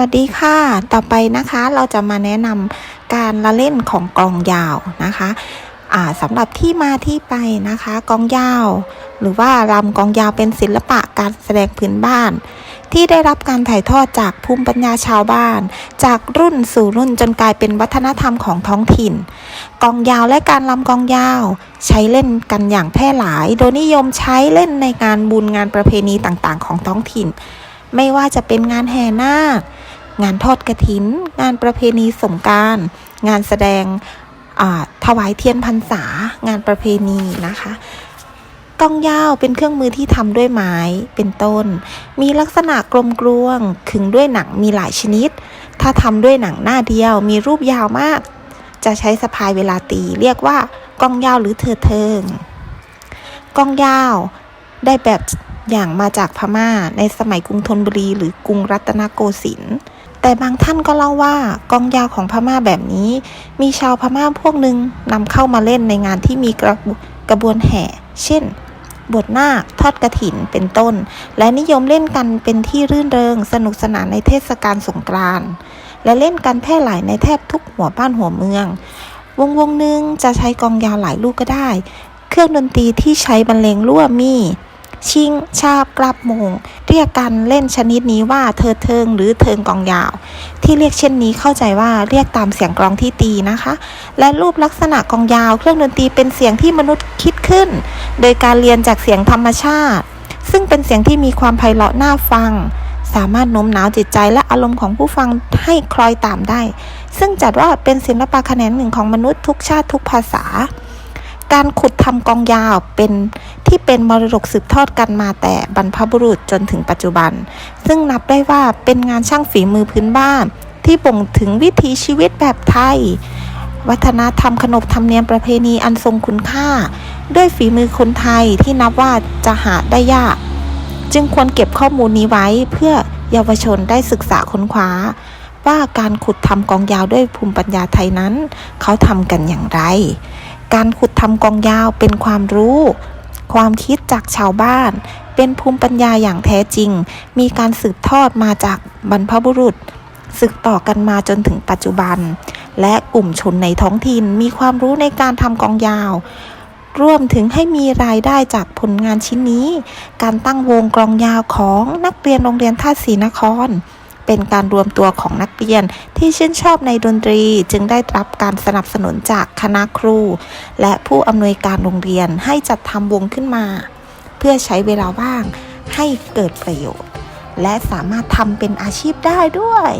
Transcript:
วัสดีค่ะ ต่อไปนะคะเราจะมาแนะนำการละเล่นของกองยาวนะคะสำหรับที่มาที่ไปนะคะกองยาว หรือว่ารำกองยาวเป็นศิลปะการแสดงพื้นบ้าน ที่ได้รับการถ่ายทอดจากภูมิปัญญาชาวบ้าน จากรุ่นสู่รุ่นจนกลายเป็นวัฒนธรรมของท้องถิ่น กองยาวและการรำกองยาว ใช้เล่นกันอย่างแพร่หลาย โดยนิยมใช้เล่นในงานบุญงานประเพณีต่างๆ ของท้องถิ่น ไม่ว่าจะเป็นงานแห่นาค งานทอดกระถิน งานประเพณีสงการ งานแสดงถวายเทียนพรรษางานประเพณีนะคะกองยาวเป็นเครื่องมือที่ทำด้วยไม้เป็นต้น มีลักษณะกลมกลวงขึงด้วยหนังมีหลายชนิด ถ้าทำด้วยหนังหน้าเดียวมีรูปยาวมาก จะใช้สะพายเวลาตี เรียกว่ากองยาวหรือเถิดเทิงกองยาวได้แบบอย่างมาจากพม่าในสมัยกรุงธนบุรีหรือกรุงรัตนโกสินทร์ แต่บางท่านก็เล่าว่ากองยาวของพม่าแบบนี้ มีชาวพม่าพวกหนึ่งนำเข้ามาเล่นในงานที่มีกระบกระบวนแห่ เช่นบวชนาคทอดกระถินเป็นต้น และนิยมเล่นกันเป็นที่รื่นเริง สนุกสนานในเทศกาลสงกรานต์และเล่นกันแพร่หลายในแทบทุกหัวบ้านหัวเมือง วงวงหนึ่งจะใช้กองยาวหลายลูกก็ได้ เครื่องดนตรีที่ใช้บรรเลงรั่วมี ชิงชาบกลับมง เรียกกันเล่นชนิดนี้ว่าเธอเทิงหรือเทิงกองยาว ที่เรียกเช่นนี้เข้าใจว่าเรียกตามเสียงกลองที่ตีนะคะ และรูปลักษณะกองยาว เครื่องดนตรีเป็นเสียงที่มนุษย์คิดขึ้น โดยการเรียนจากเสียงธรรมชาติ ซึ่งเป็นเสียงที่มีความไพเราะน่าฟัง สามารถโน้มน้าวจิตใจและอารมณ์ของผู้ฟังให้คล้อยตามได้ ซึ่งจัดว่าเป็นศิลปะแขนงหนึ่งของมนุษย์ทุกชาติทุกภาษา การขุดทำกองยาวเป็นที่เป็นมรดกสืบทอดกันมาแต่บรรพบุรุษจนถึงปัจจุบัน ซึ่งนับได้ว่าเป็นงานช่างฝีมือพื้นบ้าน ที่บ่งถึงวิถีชีวิตแบบไทย วัฒนธรรมขนบธรรมเนียมประเพณีอันทรงคุณค่า ด้วยฝีมือคนไทยที่นับว่าจะหาได้ยาก จึงควรเก็บข้อมูลนี้ไว้เพื่อเยาวชนได้ศึกษาค้นคว้า ว่าการขุดทำกองยาวด้วยภูมิปัญญาไทยนั้น เขาทำกันอย่างไร การขุดทำกองยาวเป็นความรู้ ความคิดจากชาวบ้าน เป็นภูมิปัญญาอย่างแท้จริง มีการสืบทอดมาจากบรรพบุรุษ สืบต่อกันมาจนถึงปัจจุบัน และกลุ่มชนในท้องถิ่นมีความรู้ในการทำกองยาวรวมถึงให้มีรายได้จากผลงานชิ้นนี้ การตั้งวงกลองยาวของนักเรียนโรงเรียนท่าศรีนคร เป็นการรวมตัวของนักเรียนที่ชื่นชอบในดนตรีจึงได้รับการสนับสนุนจากคณะครู และผู้อำนวยการโรงเรียนให้จัดทำวงขึ้นมา เพื่อใช้เวลาว่างให้เกิดประโยชน์ และสามารถทำเป็นอาชีพได้ด้วย